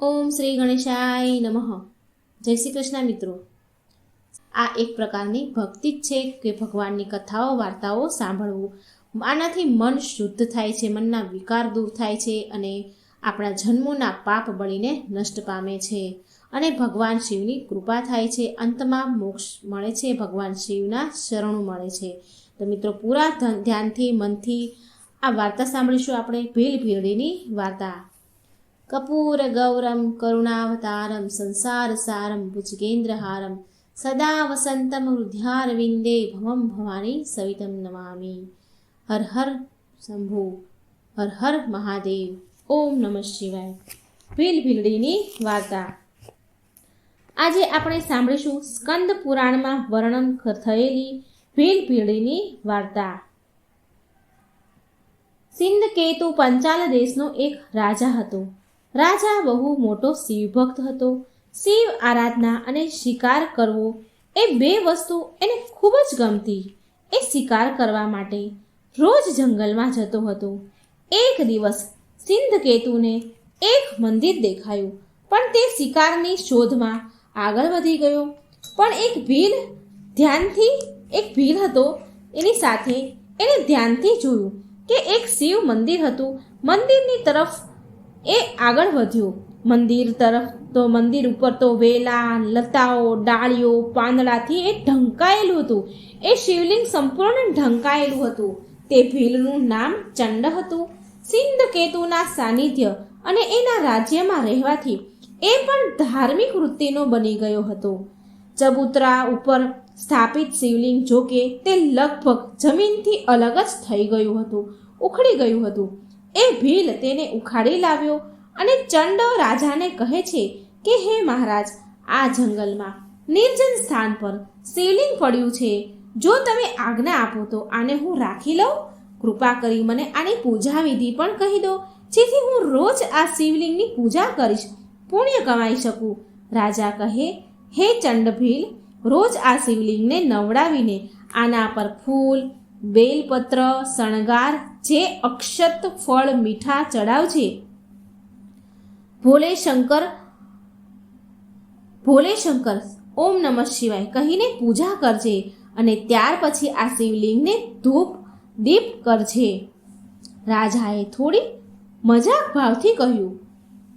ઓમ શ્રી ગણેશાય નમઃ. જય શ્રી કૃષ્ણ મિત્રો. આ એક પ્રકારની ભક્તિ જ છે કે ભગવાનની કથાઓ, વાર્તાઓ સાંભળવું. આનાથી મન શુદ્ધ થાય છે, મનના વિકાર દૂર થાય છે અને આપણા જન્મોના પાપ બળીને નષ્ટ પામે છે. અને ભગવાન શિવની કૃપા થાય છે. અંતમાં મોક્ષ મળે છે, ભગવાન શિવના શરણું મળે છે. તો મિત્રો, પૂરા ધ્યાનથી મનથી આ વાર્તા સાંભળીશું આપણે ભીલ ભીલડીની વાર્તા. કપૂર ગૌરમ કરુણાવતારમ સંસાર સારમ ભુજગેન્દ્રહારમ સદા વસંતમ હૃદયારવિંદે ભવમ ભવાની સવિતમ નમામી હર હર શંભુ હર હર મહાદેવ ઓમ નમઃ શિવાય ભીલ ભીલડીની વાર્તા આજે આપણે સાંભળીશું સ્કંદ પુરાણમાં વર્ણન થયેલી ભીલ ભીલડીની વાર્તા. સિંધ કેતુ પંચાલ દેશનો એક રાજા હતો. રાજા બહુ મોટો શિવભક્ત હતો. શિવ આરાધના અને શિકાર કરવો એ બે વસ્તુ એને ખૂબ જ ગમતી. એ શિકાર કરવા માટે રોજ જંગલમાં જતો હતો. એક દિવસ સિંધ કેતુને એક મંદિર દેખાયું, પણ તે શિકારની શોધમાં આગળ વધી ગયો. પણ એક ભીલ ધ્યાનથી, એક ભીલ હતો, એની સાથે એને ધ્યાનથી જોયું કે એક શિવ મંદિર હતું. મંદિરની તરફ એ આગળ વધ્યો. મંદિર તરફ તો મંદિર ઉપર તો વેલા, લતાઓ, ડાળીઓ, પાંદડાથી એ ઢંકાયેલું હતું. એ શિવલિંગ સંપૂર્ણ ઢંકાયેલું હતું. તે ભીલનું નામ ચંડ હતું. સિંધ કેતુના સાનિધ્ય અને એના રાજ્યમાં રહેવાથી એ પણ ધાર્મિક વૃત્તિનો બની ગયો હતો. ચબૂતરા ઉપર સ્થાપિત શિવલિંગ જોકે તે લગભગ જમીનથી અલગ જ થઈ ગયું હતું, ઉખડી ગયું હતું. એ ભીલ તેને ઉખાડી લાવ્યો અને ચંડ રાજાને કહે છે કે, હે મહારાજ, આ જંગલમાં નિર્જન સ્થાન પર શિવલિંગ પડ્યું છે. જો તમે આજ્ઞા આપો તો આને હું રાખી લઉં? કૃપા કરી મને આની પૂજા વિધિ પણ કહી દો, જેથી હું રોજ આ શિવલિંગની પૂજા કરીશ, પુણ્ય કમાઈ શકું. રાજા કહે, હે ચંડભીલ રોજ આ શિવલિંગને નવડાવીને આના પર ફૂલ, બેલપત્ર, શણગાર જે અક્ષત ફળ મીઠા ચડાવજે ભોલે શંકર ભોલે શંકર, ઓમ નમઃ શિવાય કહીને પૂજા કરજે અને ત્યાર પછી આ શિવલિંગને ધૂપ, દીપ કરજે. રાજાએ થોડી મજાક ભાવથી કહ્યું,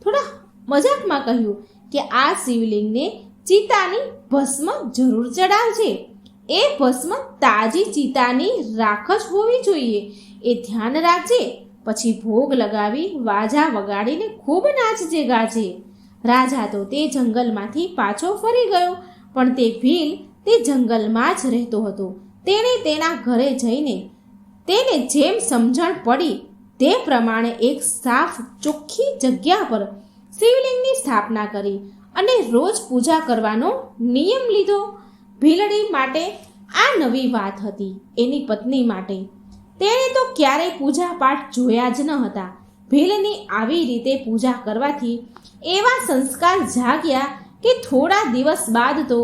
થોડા મજાકમાં કહ્યું કે આ શિવલિંગને ચિતાની ભસ્મ જરૂર ચડાવજે. એ ભસ્મ તાજી ચિતાની રાખ જ હોવી જોઈએ. એ ધ્યાન રાખજે. પછી ભોગ લગાવી વાજા વગાડીને ખૂબ નાચજે, ગાજે. રાજા તો તે જંગલમાંથી પાછો ફરી ગયો, પણ તે ભીલ તે જંગલમાં જ રહેતો હતો. તેણે તેના ઘરે જઈને તેને જેમ સમજણ પડી તે પ્રમાણે એક સાફ, ચોખ્ખી જગ્યા પર શિવલિંગની સ્થાપના કરી અને રોજ પૂજા કરવાનો નિયમ લીધો. ભીલડી માટે આ નવી વાત હતી એની પત્ની માટે. તેણે તો ક્યારેય પૂજા પાઠ જોયા જ ન હતા. ભીલની આવી રીતે પૂજા કરવાથી એવા સંસ્કાર જાગ્યા કે થોડા દિવસ બાદ તો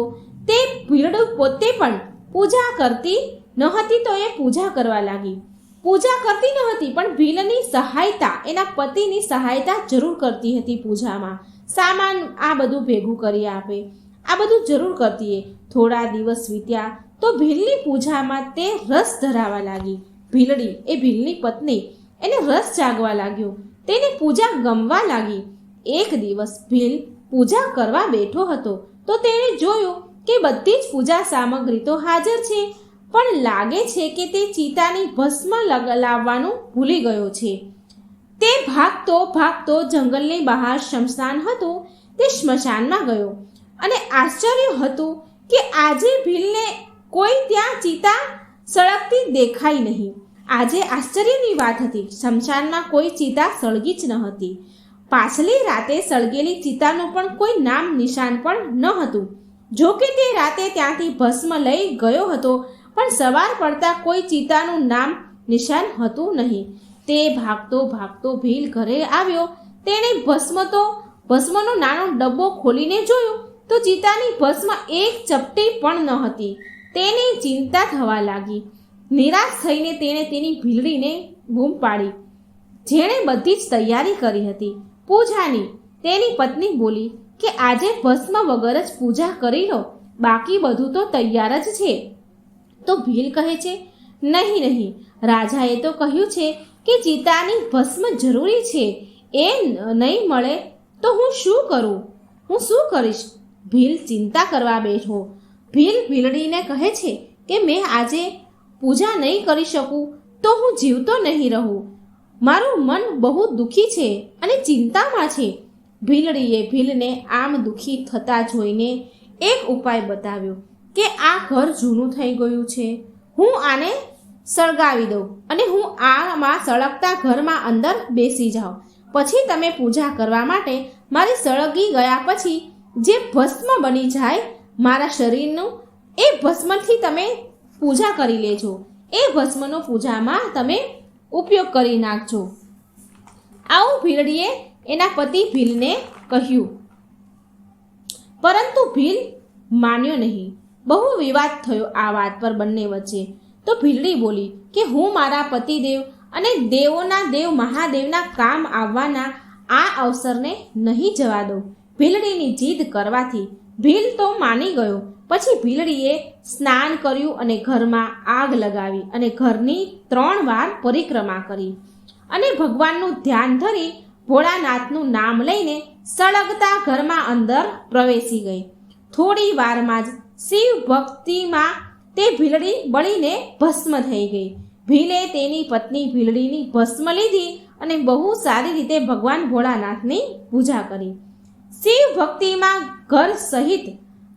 તે ભીલડું પોતે પણ પૂજા કરતી ન હતી તો એ પૂજા કરવા લાગી. પૂજા કરતી ન હતી પણ ભીલની સહાયતા, એના પતિની સહાયતા જરૂર કરતી હતી પૂજામાં. સામાન આ બધું ભેગું કરી આપે. આ બધું જરૂર કરતી થોડા દિવસ વીત્યા તો ભીલની પૂજામાં તે રસ ધરાવા લાગી. ભીલડી એ ભીલની પત્ની. એને રસ જાગવા લાગ્યો. તેને પૂજા ગમવા લાગી. એક દિવસ ભીલ પૂજા કરવા બેઠો હતો. તો તેણે જોયું કે બધી જ પૂજા સામગ્રી તો હાજર છે, પણ લાગે છે કે તે ચિતાની ભસ્મ લાવવાનું ભૂલી ગયો છે. તે ભાગતો ભાગતો જંગલની બહાર શમશાન હતું. તે સ્મશાનમાં ગયો. અને આશ્ચર્ય હતું કે આજે ભીલને કોઈ ત્યાં ચિતા સળગતી દેખાઈ નહીં. આજે આશ્ચર્યની વાત હતી. શમશાનમાં કોઈ ચિતા સળગી જ ન હતી. પાછલી રાતે સળગેલી ચિતાનું પણ કોઈ નામ નિશાન પણ ન હતું. જો કે તે રાતે ત્યાંથી ભસ્મ લઈ ગયો હતો, પણ સવાર પડતા કોઈ ચિતાનું નામ નિશાન હતું નહીં. તે ભાગતો ભાગતો ભીલ ઘરે આવ્યો. તેણે ભસ્મ તો, ભસ્મનો નાનો ડબ્બો ખોલીને જોયો, તો ચિતાની ભસ્મ એક ચપટી પણ ન હતી. તેને ચિંતા થવા લાગી. નિરાશ થઈને તેણે તેની ભીલડીને બૂમ પાડી. જેણે બધી જ તૈયારી કરી હતી. પૂજાની તેની પત્ની બોલી કે આજે ભસ્મ વગર જ પૂજા કરી લો. બાકી બધું તો તૈયાર જ છે. તો ભીલ કહે છે, નહીં નહીં. રાજાએ તો કહ્યું છે કે ચિતાની ભસ્મ જરૂરી છે. એ નહીં મળે તો હું શું કરું? હું શું કરીશ? ભીલ ચિંતા કરવા બેઠો. ભીલ ભીલડીને કહે છે કે મેં આજે પૂજા નહીં કરી શકું તો હું જીવતો નહીં રહું. મારું મન બહુ દુઃખી છે અને ચિંતામાં છે. ભીલડીએ ભીલને આમ દુઃખી થતા જોઈને એક ઉપાય બતાવ્યો કે આ ઘર જૂનું થઈ ગયું છે. હું આને સળગાવી દઉં અને હું આમાં સળગતા ઘરમાં અંદર બેસી જાઉં. પછી તમે પૂજા કરવા માટે મારી સળગી ગયા પછી જે ભસ્મ બની જાય મારા શરીરનું એ ભસ્મથી તમે પૂજા કરી લેજો. એ ભસ્મનો પૂજામાં તમે ઉપયોગ કરી નાખજો. આવું ભીલડીએ એના પતિ ભીલને કહ્યું. પરંતુ ભીલ માન્યો નહીં. બહુ વિવાદ થયો આ વાત પર બંને વચ્ચે. તો ભીલડી બોલી કે હું મારા પતિદેવ અને દેવોના દેવ મહાદેવના કામ આવવાના આ અવસરને નહીં જવા દઉં. ભીલડીની જીદ કરવાથી ભીલ તો માની ગયો. પછી ભીલડીએ સ્નાન કર્યું અને ઘરમાં આગ લગાવી અને ઘરની ત્રણ વાર પરિક્રમા કરી. અને ભગવાનનું ધ્યાન ધરી ભોળાનાથનું નામ લઈને સળગતા ઘરમાં અંદર પ્રવેશી ગઈ. થોડી વારમાં જ શિવ ભક્તિમાં તે ભીલડી બળીને ભસ્મ થઈ ગઈ. ભીલે તેની પત્ની ભીલડીની ભસ્મ લીધી અને બહુ સારી રીતે ભગવાન ભોળાનાથની પૂજા કરી. શિવ ભક્તિમાં ઘર સહિત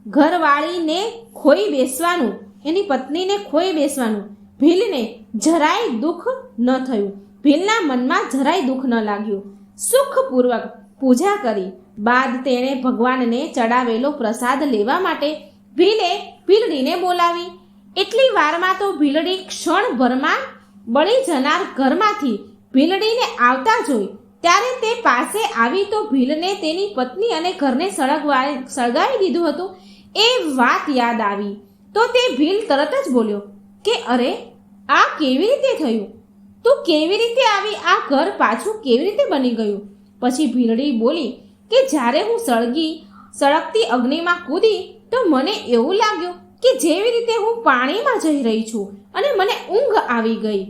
ઘરવાળીને ખોઈ બેસવાનું, એની પત્નીને ખોઈ બેસવાનું. ભીલને જરાય દુઃખ ન થયું. ભીલના મનમાં જરાય દુઃખ ન લાગ્યું. સુખપૂર્વક પૂજા કરી. બાદ તેણે ભગવાનને ચડાવેલો પ્રસાદ લેવા માટે ભીલે ભીલડીને બોલાવી. એટલી વારમાં તો ભીલડી ક્ષણભરમાં બળી જનાર ઘરમાંથી ભીલડીને આવતા જોઈ ત્યારે તે પાસે આવી તો ભીલને તેની પત્ની અને ઘરને સળગવા સળગાવી દીધું હતું. એ વાત યાદ આવી. તો તે ભીલ તરત જ બોલ્યો કે, અરે, આ કેવી રીતે થયું? તું કેવી રીતે આવી? આ ઘર પાછું કેવી રીતે બની ગયું? પછી ભીલડી બોલી કે, જ્યારે હું સળગી, સળગતી અગ્નિમાં કૂદી, તો મને એવું લાગ્યું કે જેવી રીતે હું પાણીમાં જઈ રહી છું અને મને ઊંઘ આવી ગઈ.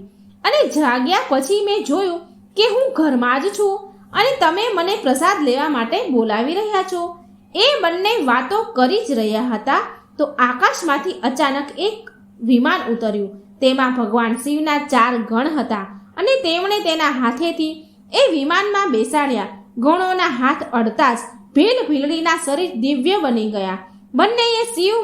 અને જાગ્યા પછી મેં જોયું કે હું ઘરમાં જ છું અને તમે મને પ્રસાદ લેવા માટે બોલાવી રહ્યા છો. એ બંને વાતો કરી જ રહ્યા હતા તો આકાશમાંથી અચાનક એક વિમાન ઉતર્યું. તેમાં ભગવાન શિવના ચાર ગણ હતા અને તેમણે તેના હાથેથી એ વિમાનમાં બેસાડ્યા. ગણોના હાથ અડતા જ ભીલ ભીલડીના શરીર દિવ્ય બની ગયા. બંનેએ શિવ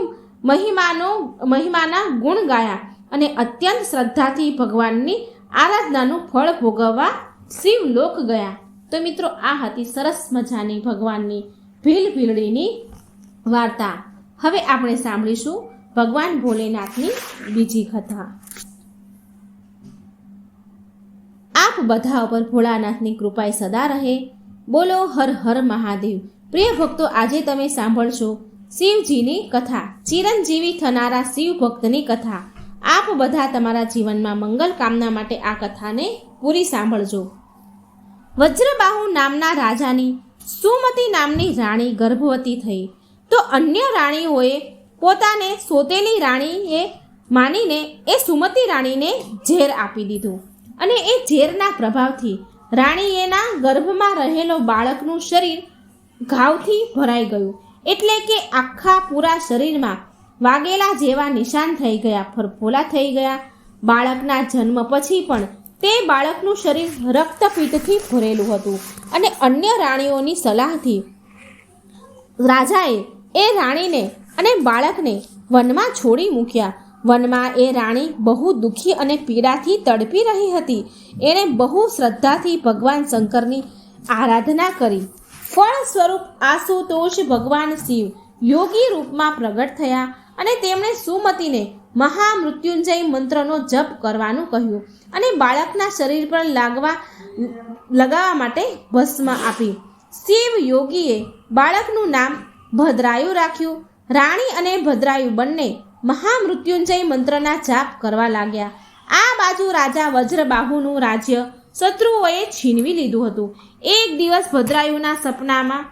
મહિમાનો, મહિમાના ગુણ ગાયા અને અત્યંત શ્રદ્ધાથી ભગવાનની આરાધનાનું ફળ ભોગવવા શિવ લોક ગયા. તો મિત્રો, આ હતી સરસ મજાની ભગવાનની ભીલ ભીલડીની વાર્તા. હવે આપણે સાંભળીશું ભગવાન ભોલેનાથની બીજી કથા. આપ બધા ઉપર ભોળાનાથની કૃપાએ સદા રહે. બોલો, હર હર મહાદેવ. પ્રિય ભક્તો, આજે તમે સાંભળશો શિવજીની કથા. ચિરંજીવી થનારા શિવ ભક્તની કથા. આપ બધા તમારા જીવનમાં મંગલ કામના માટે આ કથાને પૂરી સાંભળજો. વજ્રબાહુ નામના રાજાની સુમતી નામની રાણી ગર્ભવતી થઈ. તો અન્ય રાણીઓએ પોતાને સોતેલી રાણીએ માનીને એ સુમતી રાણીને ઝેર આપી દીધું. અને એ ઝેરના પ્રભાવથી રાણીએના ગર્ભમાં રહેલો બાળકનું શરીર ઘાવથી ભરાઈ ગયું. એટલે કે આખા પૂરા શરીરમાં વાગેલા જેવા નિશાન થઈ ગયા, ફરફોલા થઈ ગયા. બાળકના જન્મ પછી પણ તે બાળકનું શરીર રક્તપીઠથી ભરેલું હતું અને અન્ય રાણીઓની સલાહથી રાજાએ એ રાણીને અને બાળકને વનમાં છોડી મૂક્યા. વનમાં એ રાણી બહુ દુઃખી અને પીડાથી તડપી રહી હતી. એણે બહુ શ્રદ્ધાથી ભગવાન શંકરની આરાધના કરી. ફળ સ્વરૂપ આશુતોષ ભગવાન શિવ યોગી રૂપમાં પ્રગટ થયા. અને તેમણે સુમતીને મહામૃત્યુંજય મંત્રનો જપ કરવાનું કહ્યું અને બાળકના શરીર પર લાગવા, લગાવવા માટે ભસ્મ આપી. શિવ યોગીએ બાળકનું નામ ભદ્રાયુ રાખ્યું. રાણી અને ભદ્રાયુ બંને મહામૃત્યુંજય મંત્રના જાપ કરવા લાગ્યા. આ બાજુ રાજા વજ્રબાહુનું રાજ્ય શત્રુઓએ છીનવી લીધું હતું. એક દિવસ ભદ્રાયુના સપનામાં,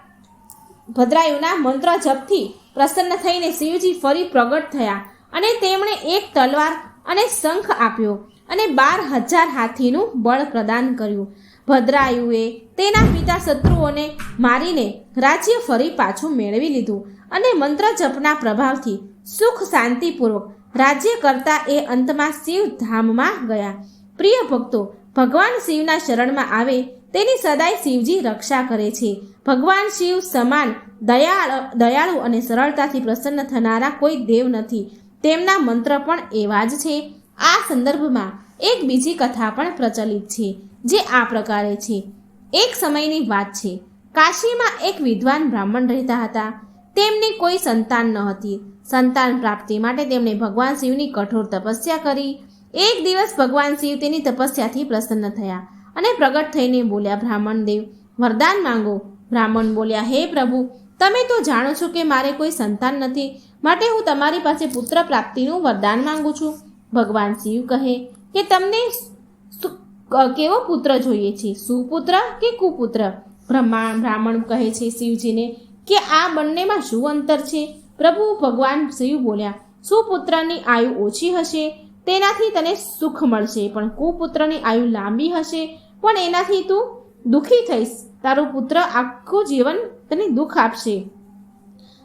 ભદ્રાયુના મંત્ર જપથી પ્રસન્ન થઈને શિવજી ફરી પ્રગટ થયા અને તેમણે એક તલવાર અને શંખ આપ્યો અને બાર હજાર હાથીનું બળ પ્રદાન કર્યું. ભદ્રાયુએ તેના પિતા શત્રુઓને મારીને રાજ્ય ફરી પાછું મેળવી લીધું અને મંત્ર જપના પ્રભાવથી સુખ શાંતિપૂર્વક રાજ્ય કરતા એ અંતમાં શિવ ધામમાં ગયા. પ્રિય ભક્તો, ભગવાન શિવના શરણમાં આવે તેની સદાય શિવજી રક્ષા કરે છે. ભગવાન શિવ સમાન, દયાળ, દયાળુ અને સરળતાથી પ્રસન્ન થનારા કોઈ દેવ નથી. તેમના મંત્ર પણ એવા જ છે. આ સંદર્ભમાં એક બીજી કથા પણ પ્રચલિત છે, જે આ પ્રકારે છે. એક સમયની વાત છે. કાશીમાં એક વિદ્વાન બ્રાહ્મણ રહેતા હતા. તેમની કોઈ સંતાન ન હતી. સંતાન પ્રાપ્તિ માટે તેમણે ભગવાન શિવની કઠોર તપસ્યા કરી. એક દિવસ ભગવાન શિવ તેની તપસ્યાથી પ્રસન્ન થયા. અને પ્રગટ થઈને બોલ્યા, બ્રાહ્મણ દેવ, વરદાન માંગો. બ્રાહ્મણ બોલ્યા, હે પ્રભુ, તમે તો જાણો છો કે મારે કોઈ સંતાન નથી. માટે હું તમારી પાસે પુત્ર પ્રાપ્તિનું વરદાન માંગુ છું. ભગવાન શિવ કહે, કે તમને કેવો પુત્ર જોઈએ છે? સુપુત્ર કે કુપુત્ર? બ્રહ્મા, બ્રાહ્મણ કહે છે શિવજીને, કે આ બંનેમાં શું અંતર છે? પ્રભુ ભગવાન શિવ બોલ્યા, સુપુત્રની આયુ ઓછી હશે, તેનાથી તને સુખ મળશે, પણ કુપુત્રની આયુ લાંબી હશે પણ એનાથી તું દુઃખી થઈશ. તારો પુત્ર આખું જીવન તને દુઃખ આપશે.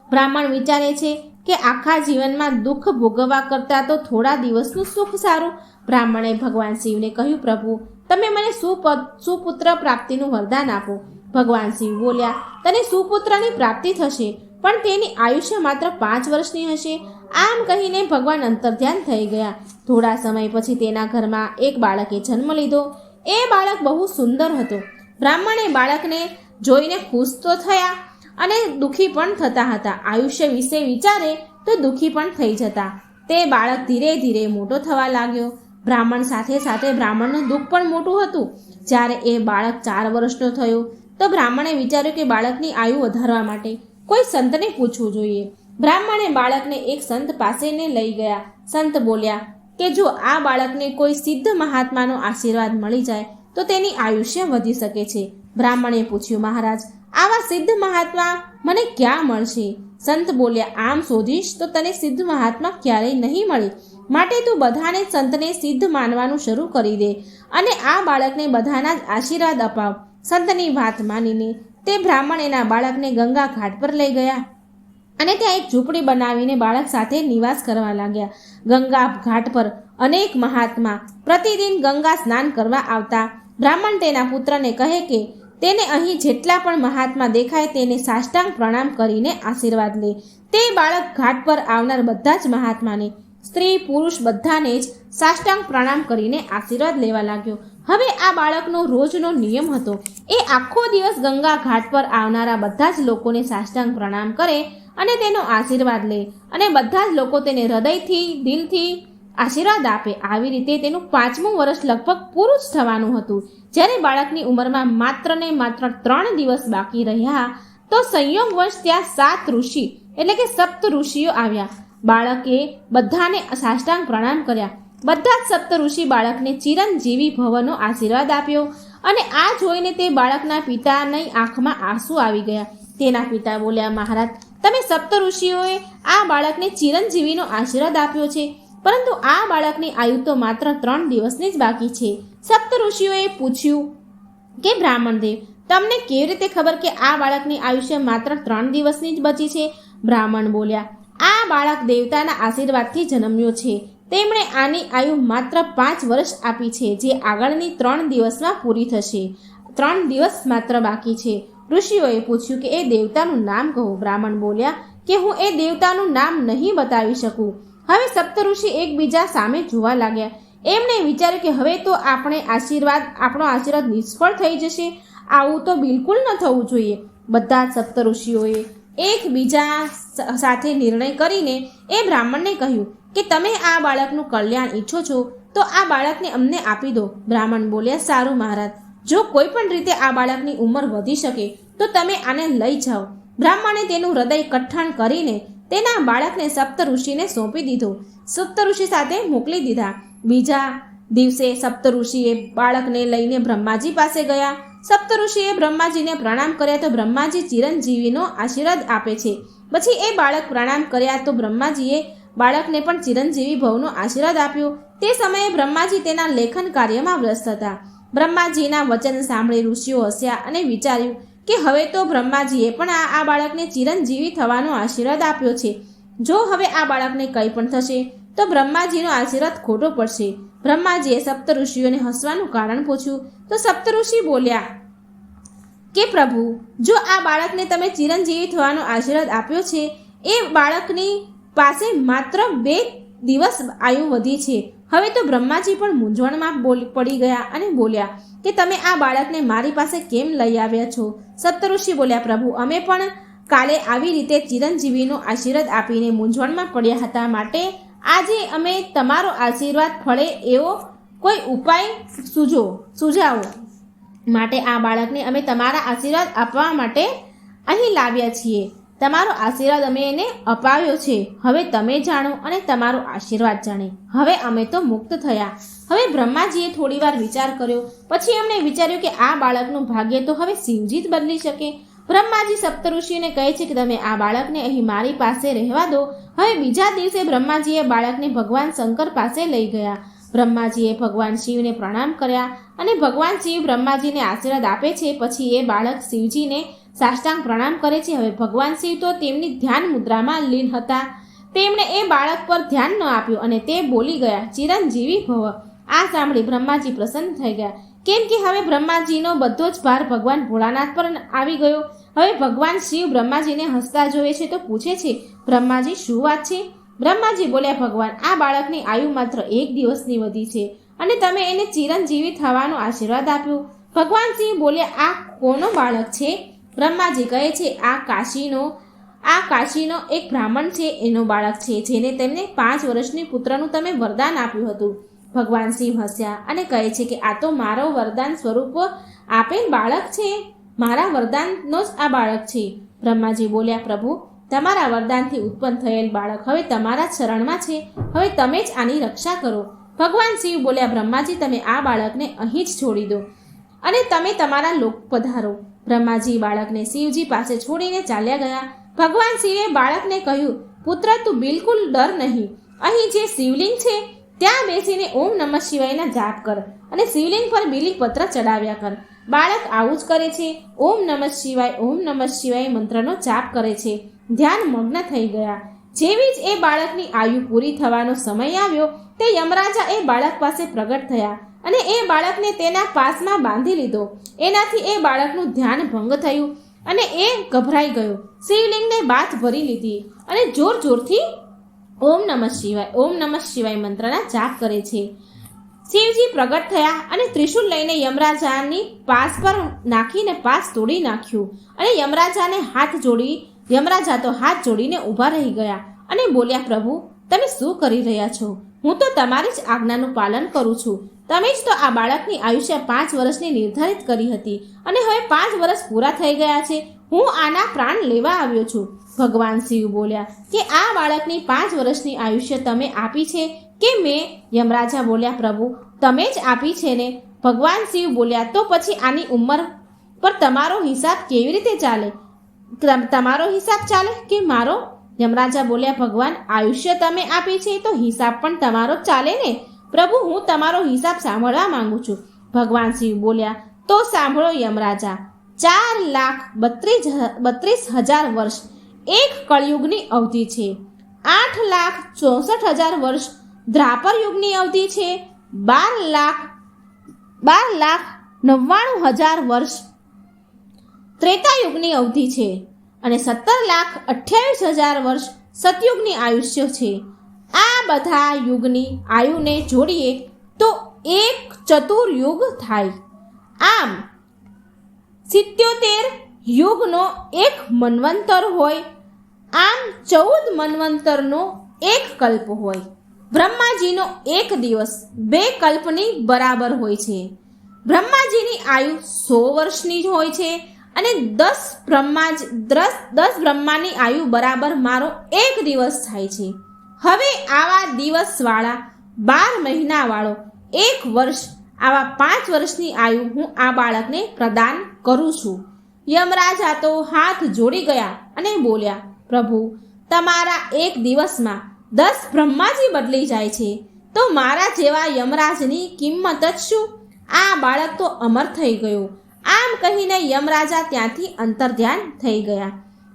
બ્રાહ્મણ વિચારે છે કે આખા જીવનમાં દુઃખ ભોગવવા કરતાં તો થોડા દિવસનું સુખ સારું. બ્રાહ્મણે ભગવાન શિવને કહ્યું, પ્રભુ, તમે મને સુપ સુપુત્ર પ્રાપ્તિનું વરદાન આપો. ભગવાન શિવ બોલ્યા, તને સુપુત્રની પ્રાપ્તિ થશે, પણ તેની આયુષ્ય માત્ર પાંચ વર્ષની હશે. આમ કહીને ભગવાન અંતર્ધ્યાન થઈ ગયા. થોડા સમય પછી તેના ઘરમાં એક બાળકે જન્મ લીધો. એ બાળક બહુ સુંદર હતો. બ્રાહ્મણે બાળકને જોઈને ખુશ તો થયા અને દુઃખી પણ થતા હતા. આયુષ્ય વિશે વિચારે તો દુઃખી પણ થઈ જતા. તે બાળક ધીરે ધીરે મોટો થવા લાગ્યો. બ્રાહ્મણ સાથે સાથે બ્રાહ્મણનું દુઃખ પણ મોટું હતું. જ્યારે એ બાળક ચાર વર્ષનો થયો, તો બ્રાહ્મણે વિચાર્યું કે બાળકની આયુ વધારવા માટે કોઈ સંતને પૂછવું જોઈએ. બ્રાહ્મણે બાળકને એક સંત પાસેને લઈ ગયા. સંત બોલ્યા કે જો આ બાળકને કોઈ સિદ્ધ મહાત્માનો આશીર્વાદ મળી જાય, તો તેની આયુષ્ય વધી શકે છે. બ્રાહ્મણે પૂછ્યું, મહારાજ, આવા સિદ્ધ મહાત્મા મને ક્યાં મળશે? સંત બોલ્યા, આમ શોધીશ તો તને સિદ્ધ મહાત્મા ક્યારેય નહીં મળે. માટે તું બધાને સંતને સિદ્ધ માનવાનું શરૂ કરી દે અને આ બાળકને બધાના જ આશીર્વાદ અપાવ. સંતની વાત માનીને તે બ્રાહ્મણ એના બાળકને ગંગા ઘાટ પર લઈ ગયા. અને ત્યાં એક ઝૂંપડી બનાવીને બાળક સાથે નિવાસ કરવા લાગ્યા. ગંગા ઘાટ પર અનેક મહાત્મા પ્રતિદિન ગંગા સ્નાન કરવા આવતા. બ્રાહ્મણ તેના પુત્રને કહે કે, તેને અહીં જેટલા પણ મહાત્મા દેખાય તેને સાષ્ટાંગ પ્રણામ કરીને આશીર્વાદ લે. તે બાળક ઘાટ પર આવનાર બધા જ મહાત્માને સ્ત્રી પુરુષ બધાને જ સાષ્ટાંગ પ્રણામ કરીને આશીર્વાદ લેવા લાગ્યો. હવે આ બાળકનો રોજનો નિયમ હતો. એ આખો દિવસ ગંગા ઘાટ પર આવનારા બધા જ લોકોને સાષ્ટાંગ પ્રણામ કરે અને તેનો આશીર્વાદ લે અને બધા જ લોકો તેને હૃદયથી, દિલથી આશીર્વાદ આપે. આવી રીતે તેનું પાંચમું વર્ષ લગભગ પૂરું જ થવાનું હતું. જ્યારે બાળકની ઉંમરમાં માત્ર ને માત્ર ત્રણ દિવસ બાકી રહ્યા, તો સંયોગવશ ત્યાં સાત ઋષિ એટલે કે સપ્ત ઋષિઓ આવ્યા. બાળકે બધાને સાષ્ટાંગ પ્રણામ કર્યા. બધા જ સપ્ત ઋષિ બાળકને ચિરંજીવી ભવનો આશીર્વાદ આપ્યો અને આ જોઈને તે બાળકના પિતાની આંખમાં આંસુ આવી ગયા. તેના પિતા બોલ્યા, મહારાજ, તમે સપ્ત ઋષિઓએ આ બાળકને ચિરંજીવીનો આશીર્વાદ આપ્યો છે. પરંતુ આ બાળકની આયુ તો માત્ર ત્રણ દિવસની જ બાકી છે. સપ્ત ઋષિઓએ પૂછ્યું, કે બ્રાહ્મણ દેવ, તમને કેવી રીતે ખબર કે આ બાળકની આયુષ્ય માત્ર ત્રણ દિવસની જ બચી છે? બ્રાહ્મણ બોલ્યા આ બાળક દેવતાના આશીર્વાદથી જન્મ્યો છે. તેમણે આની આયુ માત્ર પાંચ વર્ષ આપી છે, જે આગળની ત્રણ દિવસમાં પૂરી થશે. ત્રણ દિવસ માત્ર બાકી છે. ઋષિઓએ પૂછ્યું કે, એ દેવતાનું નામ કહો. બ્રાહ્મણ બોલ્યા કે, હું એ દેવતાનું નામ નહીં બતાવી શકું. હવે સપ્તઋષિ એકબીજા સામે જોવા લાગ્યા. એમણે વિચાર્યું કે, હવે તો આપણે આશીર્વાદ, આપણો આશીર્વાદ નિષ્ફળ થઈ જશે. આવું તો બિલકુલ ન થવું જોઈએ. બધા સપ્તઋષિઓએ એકબીજા સાથે નિર્ણય કરીને એ બ્રાહ્મણને કહ્યું કે તમે આ બાળકનું કલ્યાણ ઈચ્છો છો, તો આ બાળકને અમને આપી દો. બ્રાહ્મણ બોલ્યા, સારું મહારાજ, જો કોઈ પણ રીતે આ બાળકની ઉંમર વધી શકે, તો તમે આને લઈ જાઓ. બ્રાહ્મણે તેનું હૃદય કઠણ કરીને તેના બાળકને સપ્ત ઋષિને સોંપી દીધો. સપ્ત ઋષિ સાથે મોકલી દીધા. બીજા દિવસે સપ્ત ઋષિએ બાળકને લઈને બ્રહ્માજી પાસે ગયા. સપ્તઋષિએ બ્રહ્માજીને પ્રણામ કર્યા તો બ્રહ્માજી ચિરંજીવીનો આશીર્વાદ આપે છે. પછી એ બાળક પ્રણામ કર્યા તો બ્રહ્માજીએ બાળકને પણ ચિરંજીવી ભવનો આશીર્વાદ આપ્યો. તે સમયે બ્રહ્માજી તેના લેખન કાર્યમાં વ્યસ્ત હતા. બ્રહ્માજીના વચન સાંભળી ઋષિઓ હસ્યા અને વિચાર્યું કે હવે તો બ્રહ્માજીએ પણ આ આ બાળકને ચિરંજીવી થવાનો આશીર્વાદ આપ્યો છે. જો હવે આ બાળકને કંઈ પણ થશે, તો બ્રહ્માજીનો આશીર્વાદ ખોટો પડશે. બ્રહ્માજીએ સપ્ત ઋષિઓને હસવાનું કારણ પૂછ્યું. તો સપ્ત ઋષિ બોલ્યા કે પ્રભુ, જો આ બાળકને તમે ચિરંજીવી થવાનો આશીર્વાદ આપ્યો છે, એ બાળકની પાસે માત્ર બે દિવસ આયુ વધી છે. હવે તો બ્રહ્માજી પણ મૂંઝવણમાં બોલ, પડી ગયા અને બોલ્યા કે તમે આ બાળકને મારી પાસે કેમ લઈ આવ્યા છો? સપ્તઋષિ બોલ્યા, પ્રભુ, અમે પણ કાલે આવી રીતે ચિરંજીવીનો આશીર્વાદ આપીને મૂંઝવણમાં પડ્યા હતા માટે આજે અમે તમારો આશીર્વાદ ફળે એવો કોઈ ઉપાય સૂજો સુઝાવો માટે આ બાળકને અમે તમારા આશીર્વાદ આપવા માટે અહીં લાવ્યા છીએ. તમારો આશીર્વાદ અમે એને અપાવ્યો છે. હવે તમે જાણો અને તમારો આશીર્વાદ જાણે. હવે અમે તો મુક્ત થયા. હવે બ્રહ્માજીએ થોડીવાર વિચાર કર્યો. પછી એમણે વિચાર્યું કે આ બાળકનું ભાગ્ય તો હવે શિવજી જ બદલી શકે. બ્રહ્માજી સપ્તઋષિને કહે છે કે તમે આ બાળકને અહીં મારી પાસે રહેવા દો. હવે બીજા દિવસે બ્રહ્માજીએ બાળકને ભગવાન શંકર પાસે લઈ ગયા. બ્રહ્માજીએ ભગવાન શિવને પ્રણામ કર્યા. અને ભગવાન શિવ બ્રહ્માજીને આશીર્વાદ આપે છે. પછી એ બાળક શિવજીને સાષ્ટાંગ પ્રણામ કરે છે. હવે ભગવાન શિવ તો તેમની ધ્યાન મુદ્રામાં લીન હતા. તેમણે એ બાળક પર ધ્યાન ન આપ્યું અને તે બોલી ગયા, ચિરંજીવી ભવ. આ સાંભળી બ્રહ્માજી પ્રસન્ન થઈ ગયા. કેમ કે હવે બ્રહ્માજીનો બધો જ ભાર ભગવાન ભોળાનાથ પર આવી ગયો. હવે ભગવાન શિવ બ્રહ્માજીને હસતા જોવે છે તો પૂછે છે, બ્રહ્માજી, શું વાત છે? બ્રહ્માજી બોલ્યા, ભગવાન, આ બાળકની આયુ માત્ર એક દિવસની વધી છે. અને તમે એને ચિરંજીવી થવાનો આશીર્વાદ આપ્યો. ભગવાન સિંહ બોલ્યા આ કોનો બાળક છે? બ્રહ્માજી કહે છે, આ કાશીનો આ કાશીનો એક બ્રાહ્મણ છે, એનો બાળક છે, જેને તેમને પાંચ વર્ષની પુત્રનું તમે વરદાન આપ્યું હતું. ભગવાન શિવ હસ્યા અને કહે છે કે, આ તો મારો વરદાન સ્વરૂપ આપેલ બાળક છે. મારા વરદાનનો જ આ બાળક છે. બ્રહ્માજી બોલ્યા, પ્રભુ, તમારા વરદાનથી ઉત્પન્ન થયેલ બાળક હવે તમારા શરણમાં છે. હવે તમે જ આની રક્ષા કરો. ભગવાન શિવ બોલ્યા, બ્રહ્માજી, તમે આ બાળકને અહીં જ છોડી દો અને તમે તમારા લોક પધારો. બ્રહ્માજી બાળકને શિવજી પાસે છોડીને ચાલ્યા ગયા. ભગવાન શિવે બાળકને કહ્યું, પુત્ર, તું બિલકુલ ડર નહીં. અહીં જે શિવલિંગ છે, ત્યાં બેસીને ઓમ નમઃ શિવાયના જાપ કર અને શિવલિંગ પર બીલીપત્ર ચડાવ્યા કર. બાળક આવું જ કરે છે. ઓમ નમઃ શિવાય, ઓમ નમઃ શિવાય મંત્રનો જાપ કરે છે. ધ્યાન મગ્ન થઈ ગયા. જેવી જ એ બાળકની આયુ પૂરી થવાનો સમય આવ્યો. તે યમરાજા એ બાળક પાસે પ્રગટ થયા અને એ બાળકને તેના પાસમાં બાંધી લીધો. એનાથી એ બાળકનું ધ્યાન ભંગ થયું અને એ ગભરાઈ ગયો. શિવલિંગને બાથ ભરી લીધી અને જોર જોરથી ઓમ નમઃ શિવાય, ઓમ નમઃ શિવાય મંત્રના જાપ કરે છે. શિવજી પ્રગટ થયા અને ત્રિશુલ લઈને યમરાજાની પાસ પર નાખીને પાસ તોડી નાખ્યું અને યમરાજાને હાથ જોડી, યમરાજા તો હાથ જોડીને ઊભા રહી ગયા અને બોલ્યા, પ્રભુ, તમે શું કરી રહ્યા છો? હું તો તમારી જ આજ્ઞાનું પાલન કરું છું. તમે જ તો આ બાળકની આયુષ્ય પાંચ વર્ષની નિર્ધારિત કરી હતી અને હવે પાંચ વર્ષ પૂરા થઈ ગયા છે. હું આના પ્રાણ લેવા આવ્યો છું. ભગવાન શિવ બોલ્યા કે આ બાળકની પાંચ વર્ષની આયુષ્ય તમે આપી છે કે મેં? યમરાજા બોલ્યા, પ્રભુ, તમે જ આપી છે ને? ભગવાન શિવ બોલ્યા, તો પછી આની ઉંમર પર તમારો હિસાબ કેવી રીતે ચાલે? તમારો હિસાબ ચાલે કે મારો યમરાજા બોલ્યા, ભગવાન, આયુષ્ય તમે આપે છે તો હિસાબ પણ તમારો ચાલે ને? પ્રભુ, હું તમારો હિસાબ સાંભળવા માંગુ છું. ભગવાન શિવ બોલ્યા, તો સાંભળો યમરાજા, ચાર લાખ બત્રીસ બત્રીસ હજાર વર્ષ એક કળયુગની અવધિ છે. આઠ લાખ ચોસઠ હજાર વર્ષ દ્રાપર યુગની અવધિ છે. બાર લાખ બાર લાખ નવ્વાણું હજાર વર્ષ ત્રેતા યુગની અવધિ છે. અને સત્તર લાખ અઠ્યાવીસ હજાર વર્ષ સતયુગની આયુષ્ય છે. આ બધા યુગની આયુને જોડીએ તો એક ચતુર્યુગ થાય. આમ, સિત્યોતેર યુગનો એક મન્વંતર હોય, આમ ચૌદ મન્વંતરનો એક કલ્પ હોય. બ્રહ્માજીનો એક દિવસ બે કલ્પની બરાબર હોય છે. બ્રહ્માજીની આયુ સો વર્ષની જ હોય છે અને દસ બ્રહ્માજ દસ દસ બ્રહ્માની આયુ બરાબર મારો એક દિવસ થાય છે. હવે આવા દિવસવાળા બાર મહિનાવાળો એક વર્ષ, આવા પાંચ વર્ષની આયુ હું આ બાળકને પ્રદાન કરું છું. યમરાજા તો હાથ જોડી ગયા અને બોલ્યા, પ્રભુ, તમારા એક દિવસમાં દસ બ્રહ્માજી બદલી જાય છે. તો મારા જેવા યમરાજની કિંમત જ શું? આ બાળક તો અમર થઈ ગયું. આમ કહીને યમરાજા ત્યાંથી અંતર્ધ્યાન થઈ ગયા.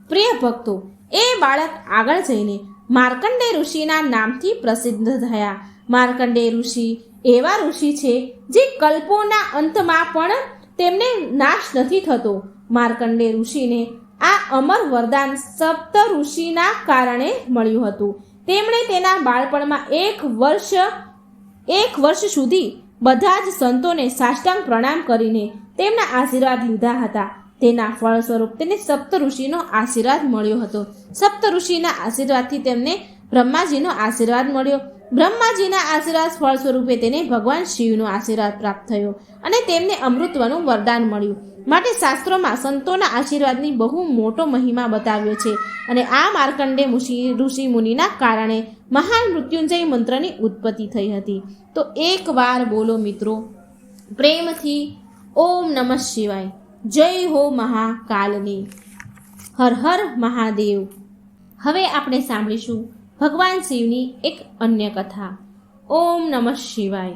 પ્રિય ભક્તો, એ બાળક આગળ જઈને માર્કંડે ઋષિના નામથી પ્રસિદ્ધ થયા. માર્કંડે ઋષિ એવા ઋષિ છે જે કલ્પોના અંતમાં પણ તેમને નાશ નથી થતો. માર્કંડે ઋષિને આ અમર વરદાન સપ્ત ઋષિના કારણે મળ્યું હતું. તેમણે તેના બાળપણમાં એક વર્ષ એક વર્ષ સુધી બધા જ સંતોને સાષ્ટાંગ પ્રણામ કરીને તેમના આશીર્વાદ લીધા હતા. તેના ફળ સ્વરૂપ તેને સપ્ત ઋષિનો આશીર્વાદ મળ્યો હતો. સપ્ત ઋષિના આશીર્વાદથી તેમને બ્રહ્માજીનો આશીર્વાદ મળ્યો. બ્રહ્માજીના આશીર્વાદ ફળ સ્વરૂપે તેને ભગવાન શિવનો આશીર્વાદ પ્રાપ્ત થયો અને તેમને અમૃતવનું વરદાન મળ્યું. માટે શાસ્ત્રોમાં સંતોના આશીર્વાદની બહુ મોટો મહિમા બતાવ્યો છે અને આ માર્કંડે મુશી ઋષિ મુનિના કારણે મહાન મૃત્યુંજય મંત્રની ઉત્પત્તિ થઈ હતી. તો એકવાર બોલો મિત્રો, પ્રેમથી ઓમ નમઃ શિવાય. જય હો મહાકાલની. હર હર મહાદેવ. હવે આપણે સાંભળીશું ભગવાન શિવની એક અન્ય કથા. ઓમ નમઃ શિવાય.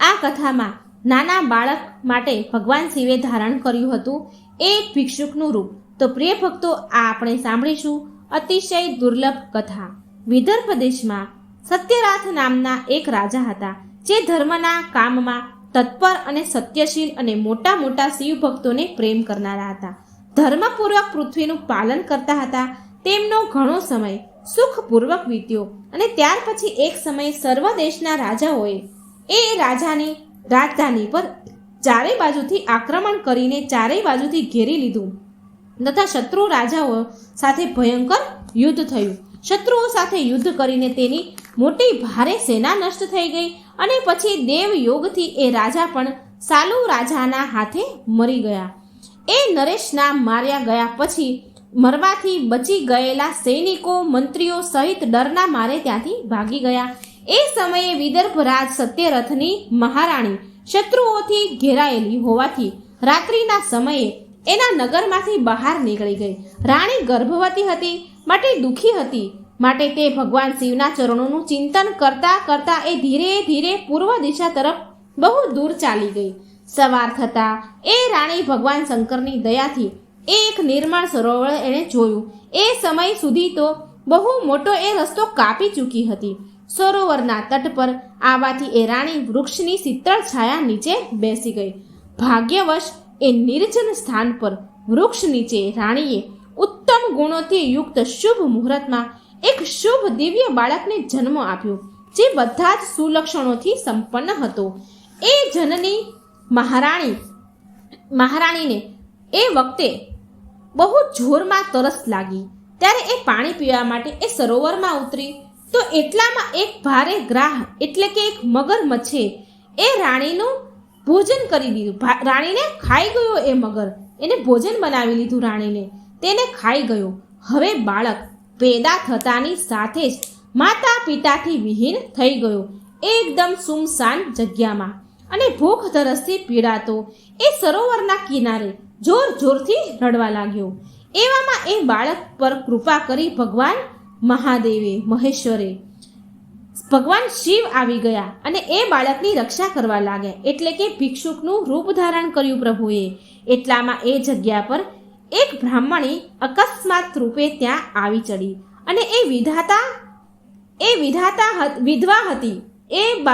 આ કથામાં નાના બાળક માટે ભગવાન શિવે ધારણ કર્યું હતું એક ભિક્ષુકનું રૂપ. તો પ્રિય ભક્તો, આ આપણે સાંભળીશું અતિશય દુર્લભ કથા. વિદર્ભ દેશમાં સત્યરાથ નામના એક રાજા હતા, જે ધર્મના કામમાં તત્પર અને સત્યશીલ અને મોટા મોટા શિવ ભક્તોને પ્રેમ કરનારા હતા. ધર્મપૂર્વક પૃથ્વીનું પાલન કરતા હતા. તેમનો ઘણો સમય સુખપૂર્વક વીત્યો અને ત્યાર પછી એક સમયે સર્વ દેશના રાજાઓએ એ રાજાની રાજધાની પર ચારેય બાજુથી આક્રમણ કરીને ચારેય બાજુથી ઘેરી લીધું. તથા શત્રુ રાજાઓ સાથે ભયંકર યુદ્ધ થયું. શત્રુઓ સાથે યુદ્ધ કરીને તેની મોટી ભારે સેના નષ્ટ થઈ ગઈ. અને પછી દેવ યોગથી એ રાજા પણ સાલુ રાજાના હાથે મરી ગયા. એ નરેશના માર્યા ગયા પછી મરવાથી બચી ગયેલા સૈનિકો, મંત્રીઓ સહિત ડરના મારે ત્યાંથી ભાગી ગયા. એ સમયે વિદર્ભ રાજ સત્યરથની મહારાણી શત્રુઓથી ઘેરાયેલી હોવાથી રાત્રિના સમયે એના નગરમાંથી બહાર નીકળી ગઈ. રાણી ગર્ભવતી હતી, માટે દુઃખી હતી. માટે તે ભગવાન શિવના ચરણોનું ચિંતન કરતા કરતા એ ધીરે ધીરે પૂર્વ દિશા તરફ બહુ દૂર ચાલી ગઈ. સવાર થતા એ રાણી ભગવાન શંકરની દયાથી એક નિર્મળ સરોવર એણે જોયું. એ સમય સુધી તો બહુ મોટો એ રસ્તો કાપી ચૂકી હતી. સરોવરના તટ પર આવવાથી એ રાણી વૃક્ષની શીતળ છાયા નીચે બેસી ગઈ. ભાગ્યવશ એ નિર્જન સ્થાન પર વૃક્ષ નીચે રાણીએ ઉત્તમ ગુણોથી યુક્ત શુભ મુહૂર્તમાં એક શુભ દિવ્ય બાળકને જન્મ આપ્યો, જે બધા જ સુલક્ષણોથી સંપન્ન હતો. એ જનની મહારાણી, મહારાણીને એ વખતે બહુ જોરમાં તરસ લાગી. ત્યારે એ પાણી પીવા માટે એ સરોવરમાં ઉતરી. તો એટલામાં એક ભારે ગ્રાહ એટલે કે એક મગરમચ્છે એ રાણીનું ભોજન કરી દીધું. રાણીને ખાઈ ગયો એ મગર. એને ભોજન બનાવી લીધું રાણીને. તેને ખાઈ ગયો. હવે બાળક પેદા થતાની સાથે જ માતા પિતાથી વિહીન થઈ ગયો. એકદમ સુમસાન જગ્યામાં. અને ભૂખ તરસથી પીડાતો, એ સરોવરના કિનારે જોર જોરથી રડવા લાગ્યો. એવામાં એ બાળક પર કૃપા કરી ભગવાન મહાદેવે, મહેશ્વરે. ભગવાન શિવ આવી ગયા અને એ બાળકની રક્ષા કરવા લાગ્યા. એટલે કે ભિક્ષુકનું રૂપ ધારણ કર્યું પ્રભુએ. એટલામાં એ જગ્યા પર એક બ્રાહ્મણી અકસ્માત રૂપે ત્યાં આવી ચડી અને એ વિધાતા એ વિધાતા વિધવા હતી. એ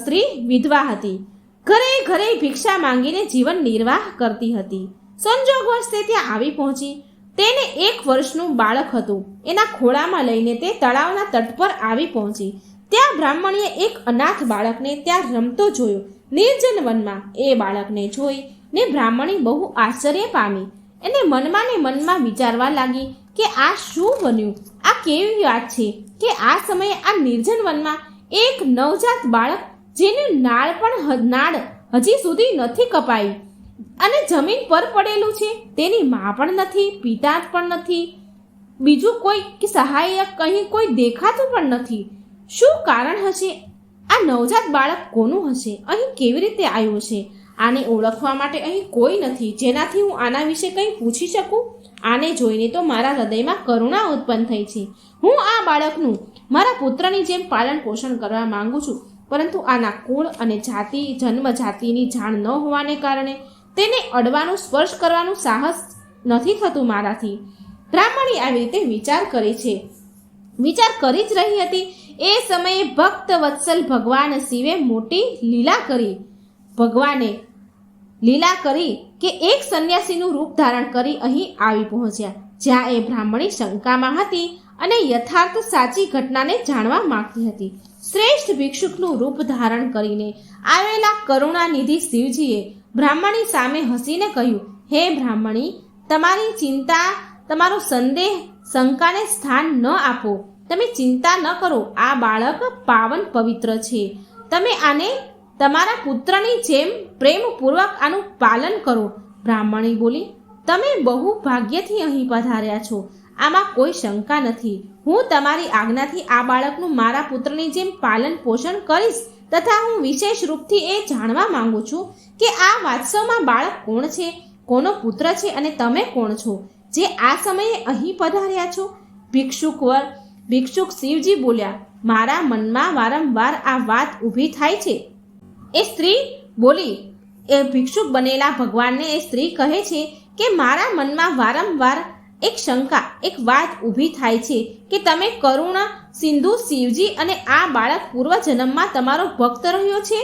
સ્ત્રી વિધવા હતી. ઘરે ઘરે ભિક્ષા માંગીને જીવન નિર્વાહ કરતી હતી. સંજોગવશ તે ત્યાં આવી પહોંચી. તેને એક વર્ષનું બાળક હતું. એના ખોળામાં લઈને તે તળાવના તટ પર આવી પહોંચી. ત્યાં બ્રાહ્મણીએ એક અનાથ બાળકને ત્યાં રમતો જોયો. નિર્જન વનમાં એ બાળકને જોઈ ને બ્રાહ્મણી બહુ આશ્ચર્ય પામી. એને મનમાં ને મનમાં વિચારવા લાગી કે આ શું બન્યું? આ કેવી વાત છે કે આ સમયે આ નિર્જન વનમાં એક નવજાત બાળક જેની નાળ પણ નાળ હજી સુધી નથી કપાયું. અને જમીન પર પડેલું છે, તેની મા પણ નથી, પિતા પણ નથી. બીજું કોઈ કે સહાયક કંઈ કોઈ દેખાતું પણ નથી. શું કારણ હશે? આ નવજાત બાળક કોનું હશે? અહીં કેવી રીતે આવ્યું છે આને ઓળખવા માટે અહીં કોઈ નથી. જેનાથી હું આના વિશે કંઈ પૂછી શકું? આને જોઈને તો મારા હૃદયમાં કરુણા ઉત્પન્ન થઈ છે. હું આ બાળકનું, મારા પુત્રની જેમ પાલન પોષણ કરવા માંગુ છું, પરંતુ આના કુળ અને જાતિ, જન્મ જાતિની જાણ ન હોવાને કારણે તેને અડવાનું, સ્પર્શ કરવાનું સાહસ નથી થતું મારાથી. બ્રાહ્મણી આવી રીતે વિચાર કરે છે. વિચાર કરી જ રહી હતી. એ સમયે ભક્ત વત્સલ ભગવાન શિવે મોટી લીલા કરી. ભગવાને લીલા કરી કે એક સંન્યાસીનું રૂપ ધારણ કરી અહીં આવી પહોંચ્યા, જ્યાં એ બ્રાહ્મણી શંકામાં હતી અને યથાર્થ સાચી ઘટનાને જાણવા માંગતી હતી. શ્રેષ્ઠ ભિક્ષુકનું રૂપ ધારણ કરીને આવેલા કરુણાનિધિ શિવજીએ બ્રાહ્મણી સામે હસીને કહ્યું, હે બ્રાહ્મણી, તમારી ચિંતા, તમારો સંદેહ શંકાને સ્થાન ન આપો. તમે ચિંતા ન કરો. આ બાળક પાવન પવિત્ર છે. તમે આને તમારા પુત્રની જેમ પ્રેમપૂર્વક આનું પાલન કરો. બ્રાહ્મણી બોલી, તમે બહુ ભાગ્યથી અહીં પધાર્યા છો. આમાં કોઈ શંકા નથી. હું તમારી આજ્ઞાથી આ બાળકનું મારા પુત્રની જેમ પાલન પોષણ કરીશ તથા હું વિશેષ રૂપથી એ જાણવા માંગુ છું કે આ વાત્સવમાં બાળક કોણ છે, કોનો પુત્ર છે અને તમે કોણ છો? જે આ સમયે અહીં પધાર્યા છો? ભિક્ષુક વર, ભિક્ષુક શિવજી બોલ્યા, મારા મનમાં વારંવાર આ વાત ઊભી થાય છે. એ સ્ત્રી બોલી, એ ભિક્ષુક બનેલા ભગવાનને એ સ્ત્રી કહે છે કે મારા મનમાં વારંવાર એક શંકા, એક વાત ઊભી થાય છે કે તમે કરુણા, સિંધુ, શિવજી અને આ બાળક પૂર્વજન્મમાં તમારો ભક્ત રહ્યો છે?